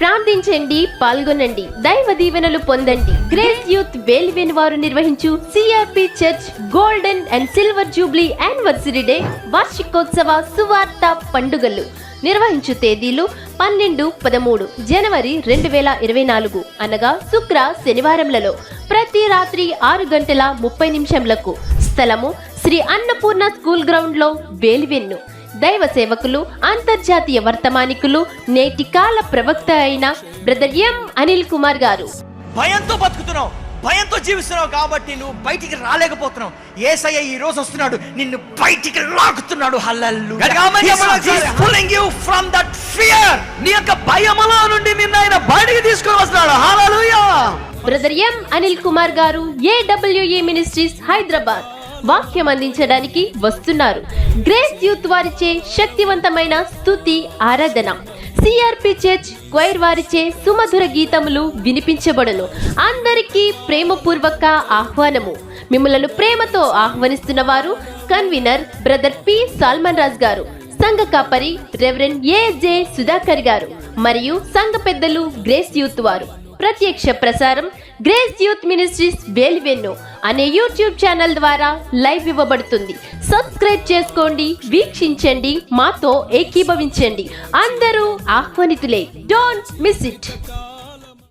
ప్రార్థించండి పాల్గొనండి దైవ దీవెనలు పొందండి. గ్రేస్ యూత్ వేలివేని వారు నిర్వహించు CRP church golden and silver jubilee anniversary day వార్షికోత్సవ సువార్త పండుగలు. నిర్వహించు తేదీలు పన్నెండు పదమూడు జనవరి రెండు వేల ఇరవై నాలుగు అనగా శుక్ర శనివారంలలో ప్రతి రాత్రి ఆరు గంటల ముప్పై నిమిషంలకు స్థలము శ్రీ అన్నపూర్ణ స్కూల్ గ్రౌండ్లో వేలివెన్ను. దైవ సేవకులు అంతర్జాతీయ వర్తమానికులు నేటి కాల ప్రవక్త అయిన బ్రదర్ ఎం అనిల్ కుమార్ గారు. భయంతో బతుకుతున్నావు భయంతో జీవిస్తున్నావు కాబట్టి నువ్వు బయటికి రాలేకపోతున్నావు. ఏసయ్య ఈ రోజు వస్తున్నాడు నిన్ను బయటికి లాగుతున్నాడు హల్లల్లు యు ఫ్రమ్ దట్ ఫియర్ నీ యొక్క భయములో నుండి నిన్న ఆయన బయటికి తీసుకొని వస్తున్నాడు. Hallelujah. Brother M Anil Kumar garu AWE ministries Hyderabad. వాక్యం అందించడానికి వస్తున్నారు. గ్రేస్ యూత్ వారిచే శక్తివంతమైన స్థుతి ఆరాధన. సిఆర్పి చర్చ్ క్వైర్ వారిచే సుమధుర గీతములు వినిపించబడను. అందరికీ ప్రేమపూర్వక ఆహ్వానము. మిమ్మలను ప్రేమతో ఆహ్వానిస్తున్న వారు convener brother P Solomon Raj garu సంఘ కాపరి రెవరెండ్ ఏజే సుధాకర్ గారు మరియు సంఘ పెద్దలు గ్రేస్ యూత్ వారు. ప్రత్యక్ష ప్రసారం గ్రేస్ యూత్ మినిస్ట్రీస్ వేలివెన్ను అనే యూట్యూబ్ ఛానల్ ద్వారా లైవ్ ఇవ్వబడుతుంది. సబ్స్క్రైబ్ చేసుకోండి వీక్షించండి మాతో ఏకీభవించండి. అందరూ ఆహ్వానితులే. Don't miss it